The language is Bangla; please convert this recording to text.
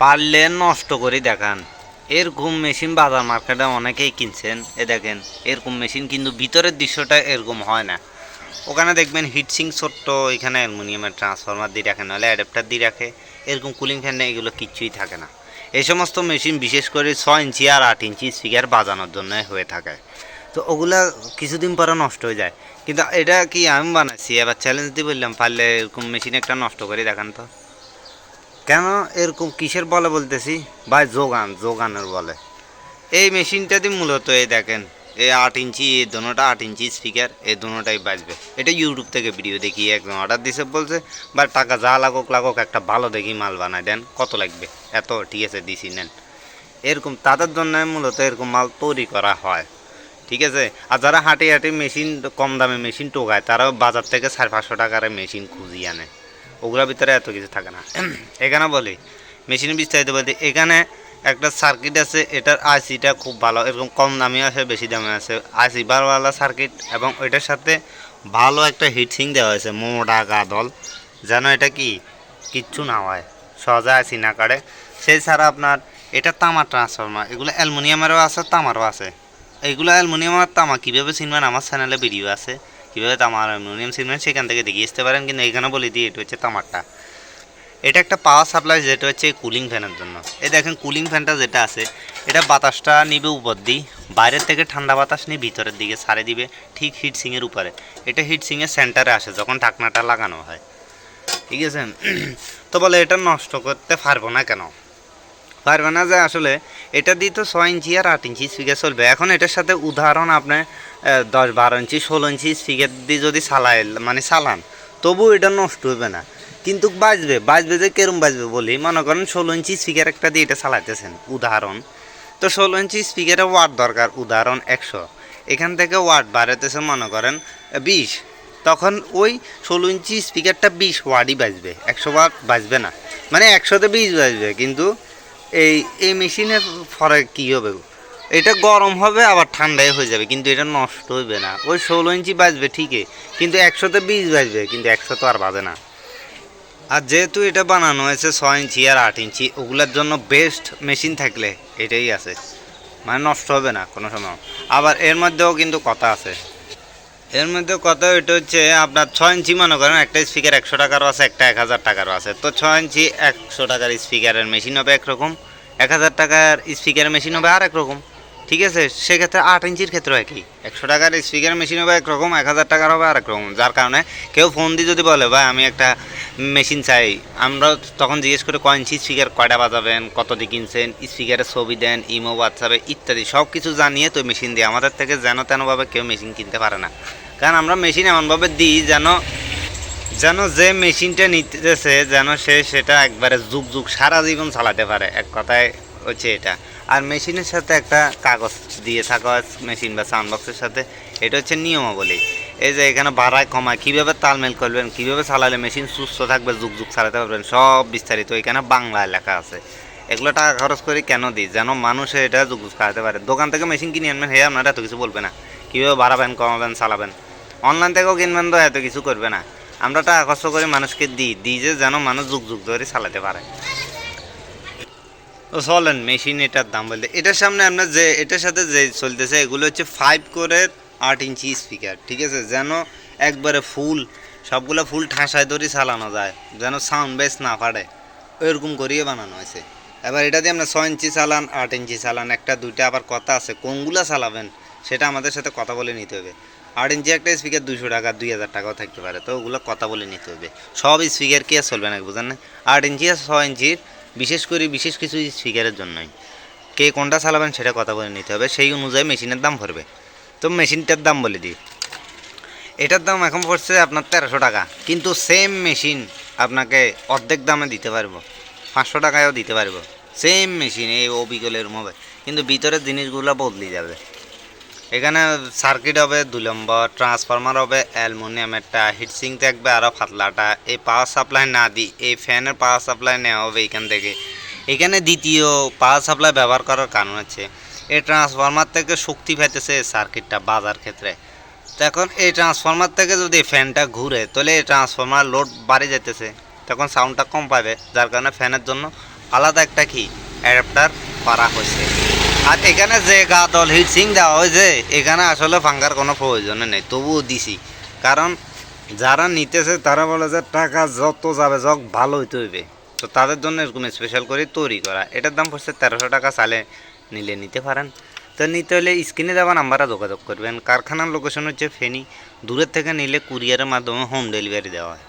পারলে নষ্ট করে দেখান। এরকম মেশিন বাজার মার্কেটে অনেকেই কিনছেন। এ দেখেন এরকম মেশিন কিন্তু ভিতরের দৃশ্যটা এরকম হয় না। ওখানে দেখবেন হিটসিং ছোট্ট, এখানে অ্যালুমিনিয়ামের ট্রান্সফরমার দিয়ে রাখে, নাহলে অ্যাডাপ্টার দিয়ে রাখে। এরকম কুলিং ফ্যান এগুলো কিচ্ছুই থাকে না। এই সমস্ত মেশিন বিশেষ করে ছয় ইঞ্চি আর আট ইঞ্চি স্পিকার বাজানোর জন্য হয়ে থাকে। তো ওগুলা কিছুদিন পরে নষ্ট হয়ে যায়। কিন্তু এটা কি আমি বানাচ্ছি? এবার চ্যালেঞ্জ দিয়ে বললাম, পারলে এরকম মেশিন একটা নষ্ট করে দেখান তো। কেন এরকম কিসের বলে বলতেছি? ভাই, যোগান, যোগানের বলে। এই মেশিনটা দিয়ে মূলত এই দেখেন, এই আট ইঞ্চি, এই দোনোটা আট ইঞ্চি স্পিকার এই দোনোটাই বাজবে। এটা ইউটিউব থেকে ভিডিও দেখি একদম অর্ডার দিছে, বলছে বা টাকা যা লাগুক লাগুক, একটা ভালো দেখি মাল বানায় দেন, কত লাগবে? এত, ঠিক আছে, দিছি, নেন। এরকম তাদের জন্য মূলত এরকম মাল তৈরি করা হয়, ঠিক আছে? আর যারা হাঁটি হাঁটি মেশিন, কম দামে মেশিন টোকায়, তারাও বাজার থেকে সাড়ে পাঁচশো টাকার মেশিন খুঁজিয়ে আনে। ওগুলোর ভিতরে এত কিছু থাকে না। এখানে বলি, মেশিনের বিস্তারিত বলতে, এখানে একটা সার্কিট আছে, এটার আইসিটা খুব ভালো, এরকম কম দামি আছে, বেশি দামে আছে। আইসি বারওয়ালা সার্কিট এবং ওইটার সাথে ভালো একটা হিটসিং দেওয়া হয়েছে মোটা গাদল যেন এটা কি? কিচ্ছু না হয়, সহজে আইসি না কাটে সেই ছাড়া আপনার, এটা তামার ট্রান্সফরমার এগুলো অ্যালুমিনিয়ামেরও আছে, তামারও আছে। এইগুলো অ্যালুমিনিয়াম আর তামা, কীভাবে চিনবেন আমার চ্যানেলে ভিডিও আছে। কীভাবে তামা আর অ্যালুমিনিয়াম চিনবেন সেখান থেকে দেখিয়ে আসতে পারেন? কিন্তু এখানে বলে দিই, এটা হচ্ছে তামারটা। এটা একটা পাওয়ার সাপ্লাই যেটা হচ্ছে কুলিং ফ্যানের জন্য। এই দেখেন কুলিং ফ্যানটা যেটা আছে, এটা বাতাসটা নিবে উপর দিই বাইরের থেকে ঠান্ডা বাতাস নিয়ে ভিতরের দিকে সারে দিবে, ঠিক হিট সিংয়ের উপরে। এটা হিট সিংয়ের সেন্টারে আসে, যখন ঢাকনাটা লাগানো হয়। ঠিক আছে? তো বলে, এটা নষ্ট করতে পারব না কেন? পারবে না যে আসলে, এটা দিয়ে তো ছয় ইঞ্চি আর আট ইঞ্চি স্পিকার চলবে। এখন এটার সাথে উদাহরণ আপনার দশ বারো ইঞ্চি, ষোলো ইঞ্চি স্পিকার দিয়ে যদি চালায় মানে চালান তবু এটা নষ্ট হবে না। কিন্তু বাজবে বাজবে যে কেরম বাজবে বলি, মনে করেন ষোলো ইঞ্চি স্পিকার একটা দিয়ে এটা চালাইতেছেন, উদাহরণ। তো ষোলো ইঞ্চি স্পিকারে ওয়াট দরকার, উদাহরণ একশো। এখান থেকে ওয়াট বাড়াতেছে মনে করেন বিশ। তখন ওই ষোলো ইঞ্চি স্পিকারটা বিশ ওয়াটই বাজবে, একশো ওয়াট বাজবে না। মানে একশোতে বিশ বাজবে, কিন্তু এই এই মেশিনের ফরে কী হবে? এটা গরম হবে, আবার ঠান্ডায় হয়ে যাবে, কিন্তু এটা নষ্ট হইবে না। ওই ষোলো ইঞ্চি বাজবে, ঠিকই, কিন্তু একশোতে বিশ বাজবে, কিন্তু একশো তো আর বাজে না। আর যেহেতু এটা বানানো হয়েছে ছয় ইঞ্চি আর আট ইঞ্চি, ওগুলোর জন্য বেস্ট মেশিন থাকলে এটাই আছে। মানে নষ্ট হবে না, কোনো সময়। আবার এর মধ্যেও কিন্তু কথা আছে। এর মধ্যে কথা এটা হচ্ছে, আপনার ছয় ইঞ্চি মনে করেন, একটা স্পিকার একশো টাকারও আছে, একটা এক হাজার টাকারও আছে। তো ছয় ইঞ্চি একশো টাকার স্পিকারের মেশিন হবে একরকম, এক হাজার টাকার স্পিকারের মেশিন হবে আর একরকম ঠিক আছে, সেক্ষেত্রে আট ইঞ্চির ক্ষেত্রে একই। একশো টাকার স্পিকার মেশিন হবে একরকম, এক হাজার টাকার হবে আর একরকম যার কারণে কেউ ফোন দিয়ে যদি বলে, ভাই, আমি একটা মেশিন চাই। আমরা তখন জিজ্ঞেস করে, কয় ইঞ্চি স্পিকার কয়টা বাজাবেন? কত দিয়ে কিনছেন? স্পিকারের ছবি দেন ইমো হোয়াটসঅ্যাপে ইত্যাদি। সব কিছু জানিয়ে তো মেশিন দিয়ে। আমাদের থেকে যেন তেনভাবে কেউ মেশিন কিনতে পারে না। কারণ আমরা মেশিন এমনভাবে দিই যেন যেন যে মেশিনটা নিতেছে, যেন সে সেটা একবারে যুগ যুগ সারা জীবন চালাতে পারে। এক কথায় হচ্ছে এটা। আর মেশিনের সাথে একটা কাগজ দিয়ে থাকা মেশিন বা সাউন্ড বক্সের সাথে। এটা হচ্ছে নিয়মাবলী। এই যে এখানে বাড়ায়, কমায়, কীভাবে তালমেল করবেন, কীভাবে চালালে মেশিন সুস্থ থাকবে, যুগ যুগ চালাতে পারবেন, সব বিস্তারিত এখানে বাংলায় লেখা আছে। এগুলো টাকা খরচ করে কেন দিই? যেন মানুষে এটা যুগ যুগ চালাতে পারে। দোকান থেকে মেশিন কিনে আনবেন হে আপনারা এত কিছু বলবে না। কীভাবে বাড়াবেন, কমাবেন, চালাবেন? অনলাইন থেকেও কিনবেন তো, এত কিছু করবে না। আমরা টাকা খরচ করে মানুষকে দিই। দিই যে যেন মানুষ যুগ যুগ ধরে চালাতে পারে। চলেন মেশিন, এটার দাম বলতে। এটার সামনে আপনার যে, এটার সাথে যে চলতেছে, এগুলো হচ্ছে ফাইভ করে আট ইঞ্চি স্পিকার ঠিক আছে? যেন একবারে ফুল সবগুলো ফুল ঠাসায় ধরে চালানো যায়, যেন সাউন্ড বেস না ফাটে। ওইরকম করিয়ে বানানো হয়েছে। এবার এটা দিয়ে আপনার ছয় ইঞ্চি চালান, আট ইঞ্চি চালান, একটা, দুইটা, আবার কথা আছে, কোনগুলো চালাবেন, সেটা আমাদের সাথে কথা বলে নিতে হবে। আট ইঞ্চি একটা স্পিকার দুশো টাকা, দুই হাজার টাকাও থাকতে পারে, তো ওগুলো কথা বলে নিতে হবে। সব স্পিকার কি আর চলবে না বুঝেন না? আট ইঞ্চি আর ছয় ইঞ্চির বিশেষ করে বিশেষ কিছু স্পিকারের জন্যই। কে কোনটা চালাবেন সেটা কথা বলে নিতে হবে। সেই অনুযায়ী মেশিনের দাম পড়বে। তো মেশিনটার দাম বলে দিই। এটার দাম এখন পড়ছে আপনার তেরোশো টাকা। কিন্তু সেম মেশিন আপনাকে অর্ধেক দামে দিতে পারব। পাঁচশো টাকায়ও দিতে পারব। সেম মেশিন এই অবিকলের মোবাইল কিন্তু ভিতরের জিনিসগুলো বদলে যাবে। এখানে সার্কিট হবে দুই নম্বর ট্রান্সফরমার হবে অ্যালমোনিয়ামেরটা হিটসিং থাকবে আরও পাতলাটা। এই পাওয়ার সাপ্লাই না দিই এই ফ্যানের পাওয়ার সাপ্লাই নেওয়া হবে এখান থেকে। এখানে দ্বিতীয় পাওয়ার সাপ্লাই ব্যবহার করার কারণ হচ্ছে, এই ট্রান্সফরমার থেকে শক্তি পাইতেছে সার্কিটটা বাজার ক্ষেত্রে। তো এখন এই ট্রান্সফরমার থেকে যদি ফ্যানটা ঘুরে, তাহলে এই ট্রান্সফরমার লোড বাড়ে যেতেছে তখন সাউন্ডটা কম পাবে, যার কারণে ফ্যানের জন্য আলাদা একটা কি অ্যাডাপ্টার করা হয়েছে। আর এখানে যে গা দল হিটসিং দেওয়া হয়েছে, এখানে আসলে ফাঙ্গার কোনো প্রয়োজনে নেই, তবুও দিছি। কারণ যারা নিতেছে, তারা বলে যে টাকা যত যাবে যক ভালো হইতে হইবে। তো তাদের জন্য এরকম স্পেশাল করে তৈরি করা। এটার দাম পড়ছে তেরোশো টাকা, চালে নিলে নিতে পারেন। তো নিতে হলে স্ক্রিনে দেওয়া নাম্বারে যোগাযোগ করবেন। কারখানার লোকেশন হচ্ছে ফেনি। দূরের থেকে নিলে কুরিয়ারের মাধ্যমে হোম ডেলিভারি দেওয়া হয়।